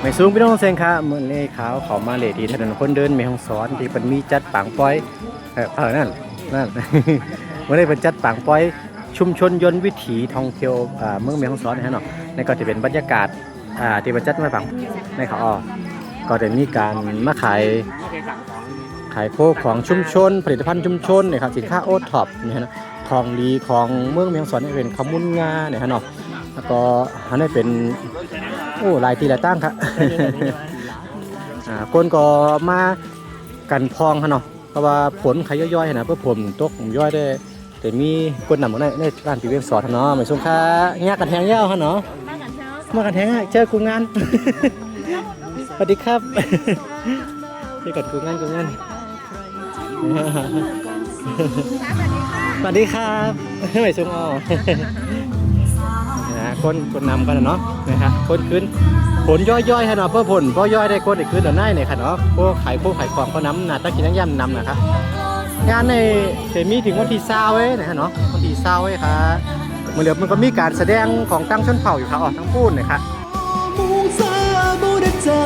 ไม่สูงพี่น้องเซงค่ะเมื่อเล่ขาวเขามาเลทีถนนคนเดินมีห้องสอนที่เป็นมีจัดปางป้อยเออเออนั่นนั่นเมื่อได้เป็นจัดปางป้อย ชุมชนยนต์วิถีท่องเที่ยวเมืองเมียงห้องสอนนะฮะเนาะในก็จะเป็นบรรยากาศที่บรรจัดมาปังในเขาออก็จะมีการมาขายขายโคของชุมชน ผลิตภัณฑ์ชุมชนเนี่ยครับสินค้าโอท็อปเนี่ยนะของดีของเมืองเมียงห้องสอนเนี่ยเป็นขมุนงาเนี่ยฮะเนาะแล้วก็อันนี้เป็น โอ้หลายทีหลายตั้งครับอ่าคนก็มากันพองฮะเนาะเพราะว่าผลขายย่อยๆนะเพื่อผมตกผมย่อยได้ แต่มีคนนำมาในในร้านปีเวียงสอนฮะเนาะไม่สงค่าแง่กันแทงเย้าฮะเนาะมากันเช้ามากันแทงอะเจอกูงานสวัสดีครับเจอกันกูงานกูงานสวัสดีครับไม่สงอ้อนะ คนคนนำกันนะเนาะนะครับคนขึ้นผลย่อยๆฮะเนาะเพื่อผลเพราะย่อยได้คนอีกขึ้นเดี๋ยวหน้าเนี่ยค่ะเนาะพวกขายพวกขายของก็น้ำหนาตะกินน้ำยำนำนะครับงานในเสมีถึงวันที่เศร้าเว้ยนะฮะเนาะวันที่เศร้าเว้ยครับเมื่อเดี๋ยวมันก็มีการแสดงของตั้งชนเผ่าอยู่ครับออกทั้งพูดนะครับมูซาบูดาจา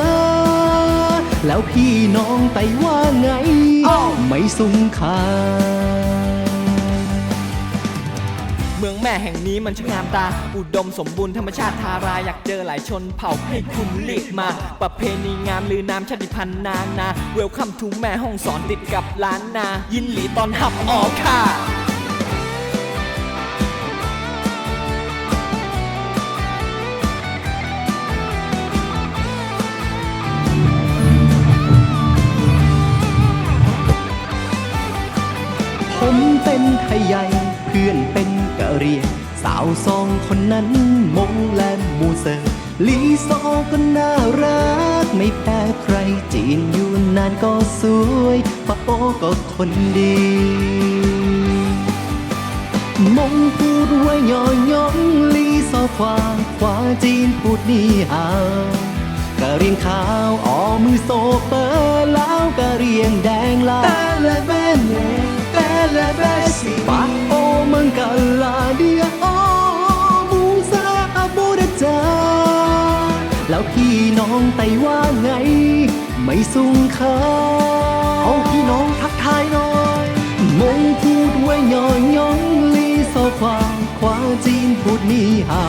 แล้วพี่น้องไตว่าไง ไม่สุงคา เมืองแม่แห่งนี้มันช่างงามตา อุดมสมบูรณ์ธรรมชาติทาราอยากเจอหลายชนเผ่าให้คุณเรียกมา ประเพณีงามลือนามชาติพันธุ์นานาเวลคัมทูแม่ห้องสอนติดกับล้านนา ยินหลีตอนหับออกค่ะผมเป็นไทยใหญ่ พื่อนเป็นกะเรียงสาวสองคนนั้นมงและมูเซอร์ลีซอก็น่ารัก ไม่แพ้ใครจีนอยู่นานก็สวยปะโอก็คนดีมงพูดไว้ย่อยยงลีซอควาขวาจีนพูดนี่ฮากะเรียงขาวอ๋อมือโซเปอร์แล้วกะเรียงแดงลาแต่ละแม่เนแต่ละแม่สิปะโอมังกะลา เดียโอมูซาอาบูดาจาแล้วพี่น้องไตว่าไง ไม่สุงคาเอาพี่น้องทักทายหน่อย มงพูดไว้ย่อยย่องลีซอควางขวาจีนพูดนี่ฮา